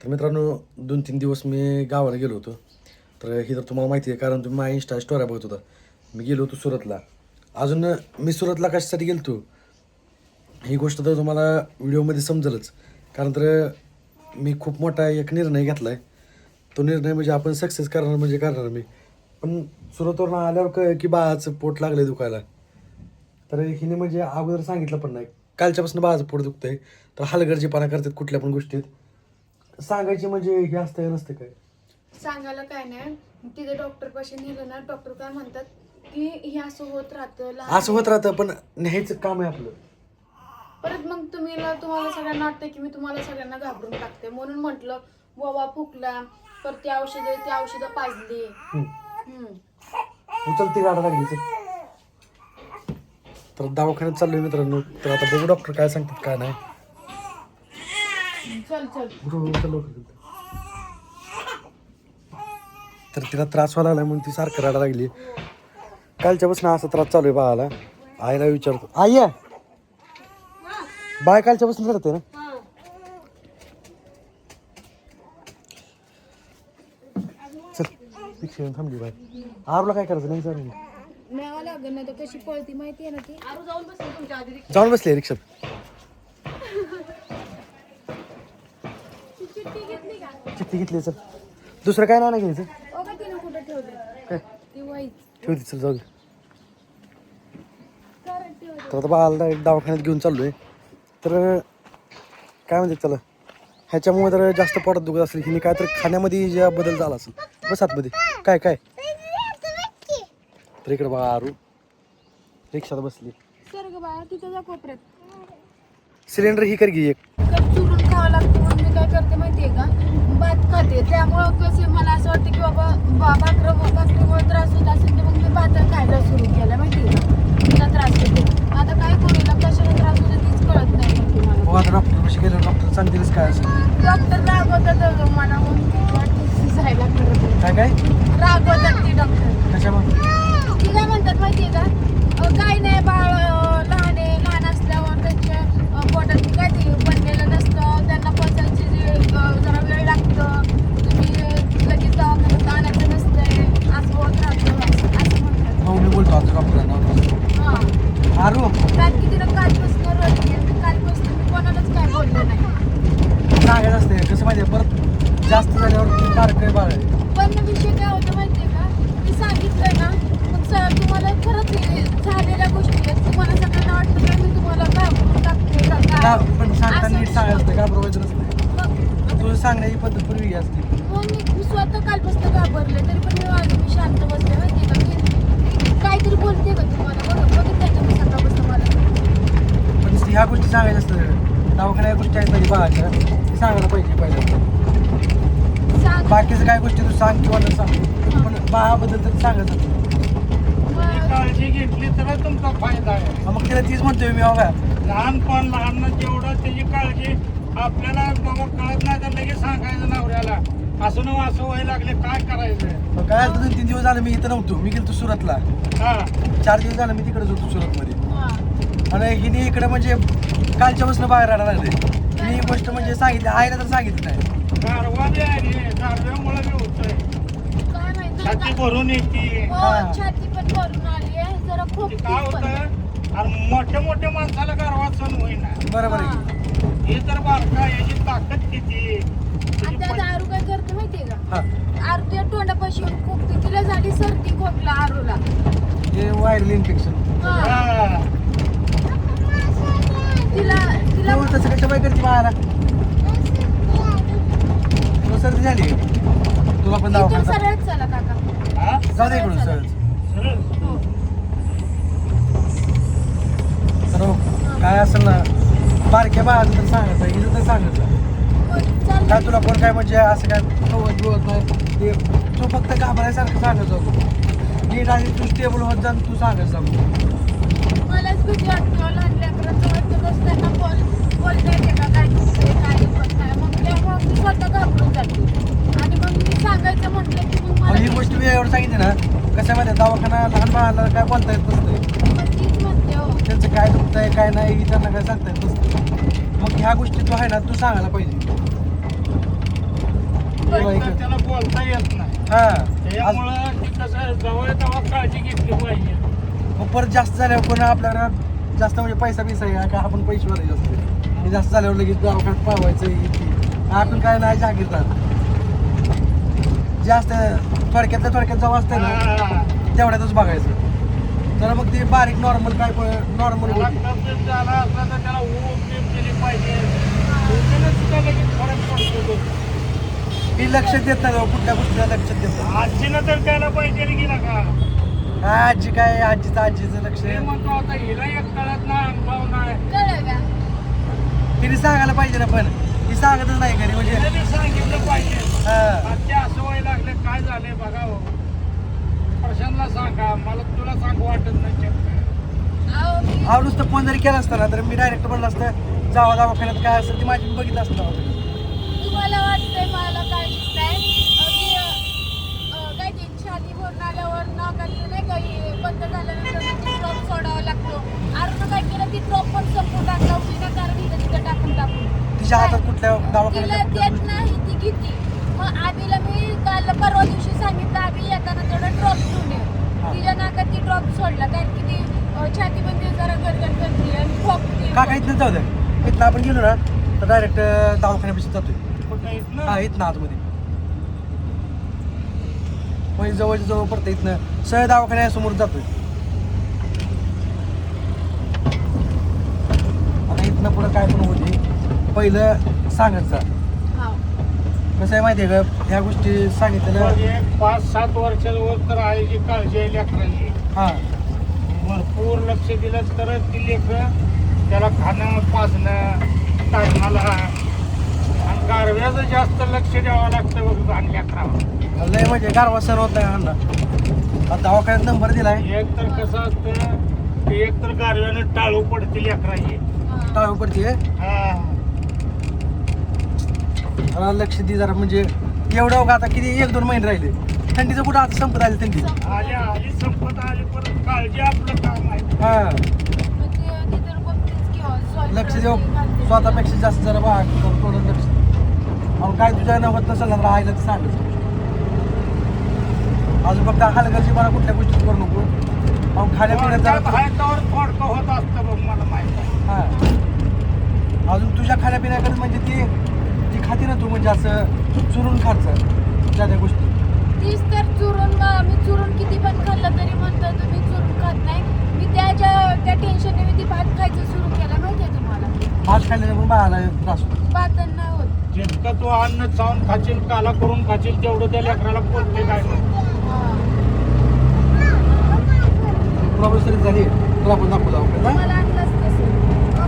तर मित्रांनो दोन तीन दिवस मी गावाला गेलो होतो. तर ही तर तुम्हाला माहिती आहे कारण तुम्ही माझ्या इंस्टा स्टोऱ्या बघत होता. मी गेलो होतो सुरतला. अजून मी सुरतला कशासाठी गेलो होतो ही गोष्ट तर तुम्हाला व्हिडिओमध्ये समजेलच. कारण तर मी खूप मोठा एक निर्णय घेतला आहे तो निर्णय म्हणजे आपण सक्सेस करणार म्हणजे करणार मी. पण सुरतवरून आल्यावर क की बाळाचं पोट लागलं आहे दुखायला. तर हिने म्हणजे अगोदर सांगितलं पण नाही. कालच्यापासून बाळाचं पोट दुखतंय. तर हलगर्जीपणा करतात कुठल्या पण गोष्टीत. सांगायची म्हणजे हे असतं का नसतं काय? सांगायला काय नाही. तिथे डॉक्टर पाशी नेलं ना डॉक्टर काय म्हणतात की हे असं होत राहतं लहान असं होत राहतं पण न्यायचं काम आहे आपलं. परत मग तुम्ही तुम्हाला सगळ्यांना वाटतं की मी तुम्हाला सगळ्यांना घाबरून टाकते. म्हणून म्हटलं बाबा फुकला तर ती औषधं ती औषधं पाजली. हम्म. हम्म. उचलती गाडा लागली तर. तर दवाखान्यात चाललोय मित्रांनो. तर आता बघू डॉक्टर काय सांगतात काय नाही. चल चल. तर तिला त्रास व्हायला लागला म्हणून ती सारखं रडा लागली. कालच्यापासून असा त्रास चालू आहे बाळाला. आईला विचारतो आई आहे? बाय कालच्यापासून रडते ना? चल रिक्षा येऊन थांबली बाय आरूला काय करायचं? नाही जाऊन न्यावं लागेल नाही तर कशी पळती माहिती आहे ना ती? जाऊन बसली तुमच्या आधी जाऊन बसले रिक्षात चिठ्ठी घेतली चिठ्ठी घेतली चल. दुसरं काय नाही ना घ्यायचं काय? ती वाईट. ठेवते चल जाऊ दे. तर आता बाळाला direct दवाखान्यात घेऊन चाललोय. तर काय म्हणते त्याला? ह्याच्यामुळे जर जास्त पोटात दुखत असेल की काय तर खाण्यामध्ये ज्या बदल झाला असेल. बस आतमध्ये. काय काय? तर इकडे बघा आरू. रिक्षात बसली. सिलेंडर ही कर घे एक. कप चुरून खावं लागतं म्हणून मी काय करते माहितीये का? भात खाते. त्यामुळं कसं मला असं वाटतं की बाबा भाकर भाकरीमुळे त्रास होत असेल तर मग मी भात खायला सुरू केलं माहितीये का? तिला त्रास होते. आता काय करू हिला कशाला त्रास होते तीच कळत नाही हो आता डॉक्टर कशी गेलं डॉक्टर सांगतीलच काय असेल. डॉक्टर रागवतात मला वाटतं जायला करत काय काय? रागवतात ती डॉक्टर कशामुळे ती काय म्हणतात माहितीये का? अं, काय नाही बाळ लहान आहे लहान असल्यावर त्यांच्या पोटात काय ते पचायची जे अं, जरा वेळ लागतं तुम्ही अं, लगेच दवाखान्यात आणायचं नसतंय असं होत राहतं असं असं म्हणतात हो मी बोलतो आता डॉक्टरांना हां आरू कारण की तिनं कालपासून रडली आणि कालपासून मी कोणालाच काय बोललो नाही सांगायचं असते कसं माहिती आहे परत जास्त झाल्यावर ती बारकं बाळ आहे पण विषय काय होतं माहितीये का मी सांगितलं ना मग स- तुम्हाला खरंच हे झालेल्या गोष्टी आहेत तुम्हाला सगळ्यांना वाटतं का मी तुम्हाला घाबरून टाकते का का काय? पण सांगताना असं नीट सांगायचं असतं का बरोबर नसतं सांगण्याची पद्धत पण वेगळी असते मग मी मी स्वतः कालपासून घाबरले तरी पण मी शांत बसले माहितीये का? मी काहीतरी बोलते का तुम्हाला? बघ बघितलं का मी सकाळपासून मला. पण ह्या गोष्टी सांगायच्या असतं दवाखान्या गोष्टी आहेत माझी बाळाच्या ते सांगायला पाहिजे पहिल्या सांग. बाकीचं काय गोष्टी तू सांग किंवा न सांग. पण बाळाबद्दल तर सांगायचं. मग काळजी घेतली तर तुमचा फायदा आहे. हा, मग तिला तीच म्हणतोय मी बाबा लहानपण लहान जेवढं त्याची काळजी आपल्याला बाबा कळत नाही तर लगेच सांगायचं नवऱ्याला. असं न असं व्हायला लागले काय करायचं? मग काय झालं दोन तीन दिवस झालं मी इथं नव्हतो. मी गेलो सुरतला. हा. चार दिवस झालं मी तिकडेच होतो सुरतमध्ये. हां. आणि हिने इकडे म्हणजे कालच्यापासून बाहेर राहणार लागले हिने ही गोष्ट म्हणजे सांगितली आईला तर सांगितलं नाही. गारवा बी आहे गारव्यामुळे होतंय. काय माहिती छाती भरून येते. हो हा. छाती पण भरून आली आहे. जरा ते खूप काय होतं आणि मोठ्या मोठ्या माणसाला गारवा सण होईना. बरोबर आहे. की? हे तर बारका याची ताकद किती? आणि त्याची त्या पट- दारू काय करते माहितीये का? हा. आरू त्या तोंडापाशी येऊन खोकते तिला झाली सर्दी खोकला आरूला. हे व्हायरल इन्फेक्शन हा. तिला तिला तसं कशा बाय करते बाळाला? तुला सर्दी झाली? तुला पण इथून दवाखान्यात सरळ चला काका. हा? जाऊ दे इकडून सहज सरळ. हो. तर हो, काय असेल ना? बारक्या बाळाचं तर सांगायचं हिचं तर सांगायचं हो. काय तुला कोण काय म्हणजे असं काय कवत बिवत नाही? ते फक्त घाबरायसारखं सांगायचं होतं. नीट आणि तू स्टेबल होत जा तू सांगायचं जाऊ मलाच भीती वाटते हो, लहान लेकरांचं वाटतं कसं त्यांना बोल बोलता येते का काय? दुखतंय काय दुखत नाही. मग त्यामुळे मी स्वतः घाबरून जाते. आणि मग मी सांगायचं म्हटलं की मग आणि ही मला गोष्ट मी एवढं सांगितली ना माहिती दवाखाना लहान बाळाला काय बोलता येत नसतं पण तीच म्हणते हो त्यांचं काय दुखतंय काय नाही त्यांना काय सांगता येत नसतं मग ह्या गोष्टी तू आहे ना तू सांगायला पाहिजे. त्याला बोलता येत नाही. हा. आज- त्याच्यामुळं ती कसं जवळ तेव्हा काळजी घेतली पाहिजे. मग परत जास्त झाल्यावर कोण आपल्याकडे जास्त म्हणजे पैसा बिसा आहे का? आपण पैसे भरायचे असते हे जास्त झाल्यावर लगेच दवाखान्यात पावायचं हे ते. आपण काय नाही जागीरदार. जास्त थोडक्यात थोडक्यात जावं असतं ना हा. तेवढ्यातच बघायचं. तर मग ते बारीक नॉर्मल काय नॉर्मल त्याला झाला असला तर त्याला ऊब बीब दिली पाहिजे. ऊबीनं सुद्धा लगेच फरक पडतो तो. ही लक्ष देत नाही बाबा, कुठल्या गोष्टीला लक्ष देत नाही. आजीनं तर द्यायला पाहिजे रे गेला का? हा, आजी काय आजीचं आजीचं लक्ष ते म्हणतो आता हिला एक कळत नाही अनुभव नाही. कळलं का? तिने सांगायला पाहिजे ना पण ती सांगतच नाही घरी म्हणजे तिने बी सांगितलं पाहिजे. हा. आजच्या असं वय लागले काय झाले बघा हो. प्रशांतला सांगा मला तुला सांगू वाटत नाही हा नुसतं फोन जरी केला असता ना तर मी डायरेक्ट म्हणलं असतं जावा दवाखान्यात काय असेल ती माझी बघितलं असतं. तुम्हाला वाटतंय मला काय दिसतंय? काय ते छाती भरून आल्यावर नाकातून नाही का हे बंद झाल्यानंतर ड्रॉप सोडावा लागतो. अरे काय केलं ती ड्रॉप पण टाकला तिथं टाकून टाकून. तिच्या हातात कुठल्या दवाखान्यात नाही ती घेते. मग आबीला मी काल परवा दिवशी सांगितलं आबी येताना थोडं ड्रॉप घेऊन ये. हा. तिच्या नाकात ती ड्रॉप सोडला कारण की ती छाती बंदी जरा गडगड करते आणि खोकते. काका इथनं जाऊ द्या इथनं आपण गेलो ना तर डायरेक्ट दवाखान्यापाशी जातोय. हा इथनं आतमध्ये. म्हणजे जवळच्या जवळ पडतं इथनं. सह दवाखान्यासमोर जातोय. आता इथनं पुढं काय पण होते पहिलं सांगत जा कसं आहे माहिती आहे का? ह्या गोष्टी सांगितलेल्या मग एक पाच सात वर्षावर तर आईची काळजी आहे लेकरांची. हा. भरपूर लक्ष दिलं तरच ती लेकरं त्याला खाणं पाजणं टायमाला आणि गारव्याचं जास्त लक्ष द्यावं लागतं बघ लहान लेकरावर. लय म्हणजे गारवा सर होत नाही अण्णा आता दवाखान्यात नंबर दिलाय. एक तर कसं असतं की एक तर गारव्यानं टाळू पडते लेकराची. टाळू पडते. हा. जरा लक्ष दे जरा म्हणजे एवढं का आता किती एक दोन महिने राहिले. थंडीचं कुठं आता संपत आली थंडी? आली आली संपत आली परत काळजी आपलं काम आहे. हा. मग ते- ते तर बघतेच की, अं, स्वतः लक्ष देऊ. स्वतःपेक्षा जास्त जरा बघा थोडं लक्ष. अहो काय तुझ्या होत नसेल तर आईला ते सांगच अजून फक्त हलगर्जी मला कुठल्या गोष्टी करू नको. अहो त्यावर थोडकं होत असतं बघ मला माहीत हा. अजून तुझ्या खाण्यापिण्याकडे म्हणजे ती खाते ना तू म्हणजे असं चुरून खायचं त्या त्या गोष्टी तीच तर चुरून मग मी चुरून किती पण खाल्लं तरी म्हणतो तुम्ही चुरून खात नाही मी त्याच्या त्या टेन्शनने मी ती भात खायचं सुरू केलं माहितीये तुम्हाला भात खाल्ल्याने पण बाळाला त्रास होतो भात नाही होत जितकं तू अन्न चावून खाशील काला करून खाशील तेवढं त्या लेकराला पोचते काय नाही. हा. तरी झाली तुला पण दाखवू दवाखान्यात हा? मला आणलंच